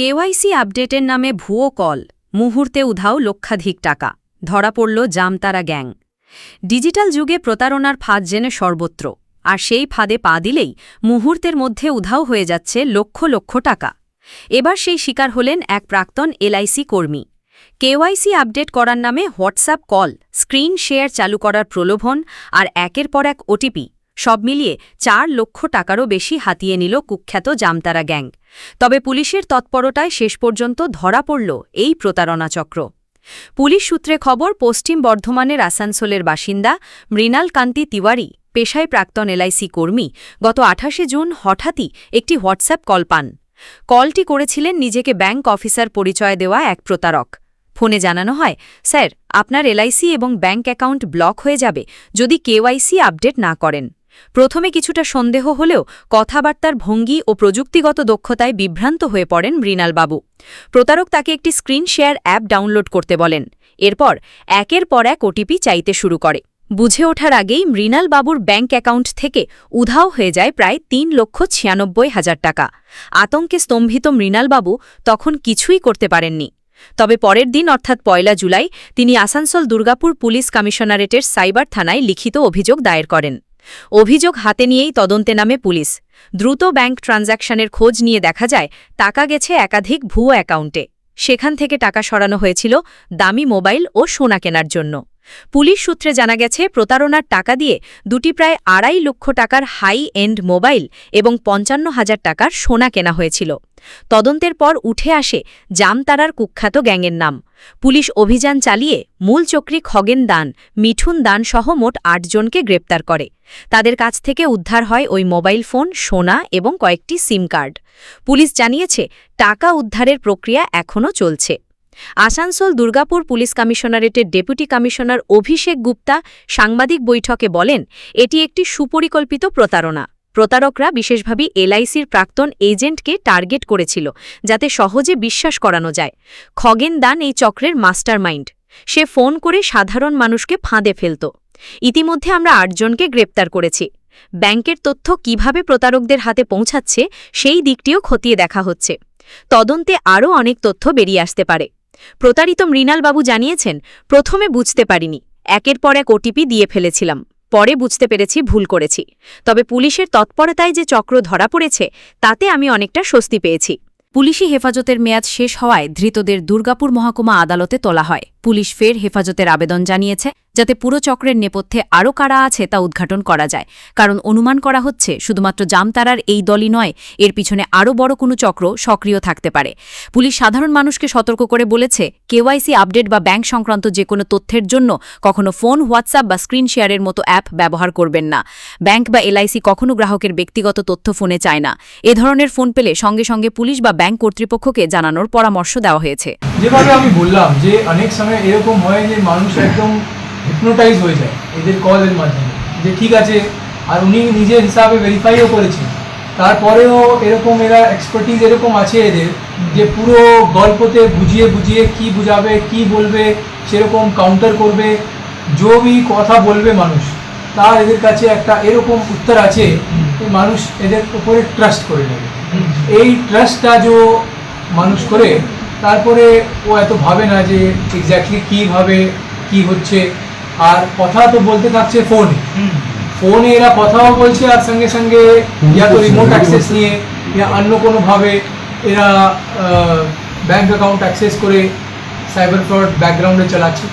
KYC আপডেটের নামে ভুয়ো কল, মুহূর্তে উধাও লক্ষাধিক টাকা, ধরা পড়ল জামতারা গ্যাং। ডিজিটাল যুগে প্রতারণার ফাঁদ জেনে সর্বত্র, আর সেই ফাঁদে পা দিলেই মুহূর্তের মধ্যে উধাও হয়ে যাচ্ছে লক্ষ লক্ষ টাকা। এবার সেই শিকার হলেন এক প্রাক্তন এলআইসি কর্মী। কেওয়াইসি আপডেট করার নামে হোয়াটসঅ্যাপ কল, স্ক্রিন শেয়ার চালু করার প্রলোভন, আর একের পর এক ওটিপি। সব মিলিয়ে চার লক্ষ টাকারও বেশি হাতিয়ে নিল কুখ্যাত জামতারা গ্যাং। তবে পুলিশের তৎপরতায় শেষ পর্যন্ত ধরা পড়ল এই প্রতারণা চক্র। পুলিশ সূত্রে খবর, পশ্চিম বর্ধমানের আসানসোলের বাসিন্দা মৃণাল কান্তি তিওয়ারি, পেশায় প্রাক্তন এলআইসি কর্মী, গত আঠাশে জুন হঠাৎই একটি হোয়াটসঅ্যাপ কল পান। কলটি করেছিলেন নিজেকে ব্যাংক অফিসার পরিচয় দেওয়া এক প্রতারক। ফোনে জানানো হয়, স্যার, আপনার এলআইসি এবং ব্যাংক অ্যাকাউন্ট ব্লক হয়ে যাবে যদি কেওয়াইসি আপডেট না করেন। প্রথমে কিছুটা সন্দেহ হলেও কথাবার্তার ভঙ্গি ও প্রযুক্তিগত দক্ষতায় বিভ্রান্ত হয়ে পড়েন মৃণালবাবু প্রতারক তাকে একটি স্ক্রিন শেয়ার অ্যাপ ডাউনলোড করতে বলেন। এরপর একের পর এক ওটিপি চাইতে শুরু করে। বুঝে ওঠার আগেই মৃণালবাবুর ব্যাঙ্ক অ্যাকাউন্ট থেকে উধাও হয়ে যায় প্রায় তিন লক্ষ ছিয়ানব্বই হাজার টাকা। আতঙ্কে স্তম্ভিত মৃণালবাবু তখন কিছুই করতে পারেননি। তবে পরের দিন, অর্থাৎ পয়লা জুলাই, তিনি আসানসোল দুর্গাপুর পুলিশ কমিশনারেটের সাইবার থানায় লিখিত অভিযোগ দায়ের করেন। অভিযোগ হাতে নিয়েই তদন্তে নামে পুলিশ। দ্রুত ব্যাংক ট্রানজ্যাকশনের খোঁজ নিয়ে দেখা যায়, টাকা গেছে একাধিক ভুয়ো অ্যাকাউন্টে। সেখান থেকে টাকা সরানো হয়েছিল দামি মোবাইল ও সোনা কেনার জন্য। পুলিশ সূত্রে জানা গেছে, প্রতারণার টাকা দিয়ে দুটি প্রায় আড়াই লক্ষ টাকার হাই এন্ড মোবাইল এবং পঞ্চান্ন হাজার টাকার সোনা কেনা হয়েছিল। তদন্তের পর উঠে আসে জামতারার কুখ্যাত গ্যাংয়ের নাম। পুলিশ অভিযান চালিয়ে মূল চক্রী খগেন দান, মিঠুন দান সহ মোট আটজনকে গ্রেপ্তার করে। তাদের কাছ থেকে উদ্ধার হয় ওই মোবাইল ফোন, সোনা এবং কয়েকটি সিম কার্ড। পুলিশ জানিয়েছে, টাকা উদ্ধারের প্রক্রিয়া এখনও চলছে। আসানসোল দুর্গাপুর পুলিশ কমিশনারেটের ডেপুটি কমিশনার অভিষেক গুপ্তা সাংবাদিক বৈঠকে বলেন, এটি একটি সুপরিকল্পিত প্রতারণা। প্রতারকরা বিশেষভাবে এলআইসির প্রাক্তন এজেন্টকে টার্গেট করেছিল, যাতে সহজে বিশ্বাস করানো যায়। খগেন দান এই চক্রের মাস্টারমাইন্ড। সে ফোন করে সাধারণ মানুষকে ফাঁদে ফেলত। ইতিমধ্যে আমরা আটজনকে গ্রেপ্তার করেছি। ব্যাংকের তথ্য কীভাবে প্রতারকদের হাতে পৌঁছাচ্ছে, সেই দিকটিও খতিয়ে দেখা হচ্ছে। তদন্তে আরও অনেক তথ্য বেরিয়ে আসতে পারে। প্রতারিত মৃণালবাবু জানিয়েছেন, প্রথমে বুঝতে পারিনি। একের পর এক ওটিপি দিয়ে ফেলেছিলাম। পরে বুঝতে পেরেছি ভুল করেছি। তবে পুলিশের তৎপরতায় যে চক্র ধরা পড়েছে, তাতে আমি অনেকটা স্বস্তি পেয়েছি। পুলিশি হেফাজতের মেয়াদ শেষ হওয়ায় ধৃতদের দুর্গাপুর মহকুমা আদালতে তোলা হয়। পুলিশ ফের হেফাজতের আবেদন জানিয়েছে। যাতে পুরো চক্রের নেপথ্যে আরও কারা আছে তা উদ্ঘাটন করা যায়। কারণ অনুমান করা হচ্ছে, শুধুমাত্র জামতারার এই দলই নয়, এর পিছনে আরও বড় কোনো চক্র সক্রিয় থাকতে পারে। পুলিশ সাধারণ মানুষকে সতর্ক করে বলেছে, কেওয়াইসি আপডেট বা ব্যাংক সংক্রান্ত যে কোনো তথ্যের জন্য কখনো ফোন, হোয়াটসঅ্যাপ বা স্ক্রিন শেয়ারের মতো অ্যাপ ব্যবহার করবেন না। ব্যাংক বা এলআইসি কখনো গ্রাহকের ব্যক্তিগত তথ্য ফোনে চায় না। এ ধরনের ফোন পেলে সঙ্গে সঙ্গে পুলিশ বা ব্যাংক কর্তৃপক্ষকে জানানোর পরামর্শ দেওয়া হয়েছে। যেভাবে আমি বললাম যে, অনেক সময় এরকম হয় যে মানুষ একদম হিপনোটাইজ হয়ে যায় এদের কলের মাধ্যমে। যে ঠিক আছে, আর উনি নিজের হিসাবে ভেরিফাইও করেছেন। তারপরেও এরকম এরা এক্সপার্টিজ এরকম আছে এদের, যে পুরো গল্পতে বুঝিয়ে বুঝিয়ে কি বুঝাবে, কি বলবে, সেরকম কাউন্টার করবে জমি কথা বলবে মানুষ। তার এদের কাছে একটা এরকম উত্তর আছে মানুষ এদের উপরে ট্রাস্ট করে নেবে। এই ট্রাস্টটা যে মানুষ করে, তারপরে ও এত ভাবে না যে এক্স্যাক্টলি কীভাবে কি হচ্ছে আর কথা তো বলতে থাকছে ফোনে ফোনে এরা কথাও বলছে আর সঙ্গে সঙ্গে ইয়া তো রিমোট অ্যাক্সেস নিয়ে ইয়া অন্য কোনোভাবে এরা ব্যাঙ্ক অ্যাকাউন্ট অ্যাক্সেস করে সাইবার ফ্রড ব্যাকগ্রাউন্ডে চালাচ্ছে।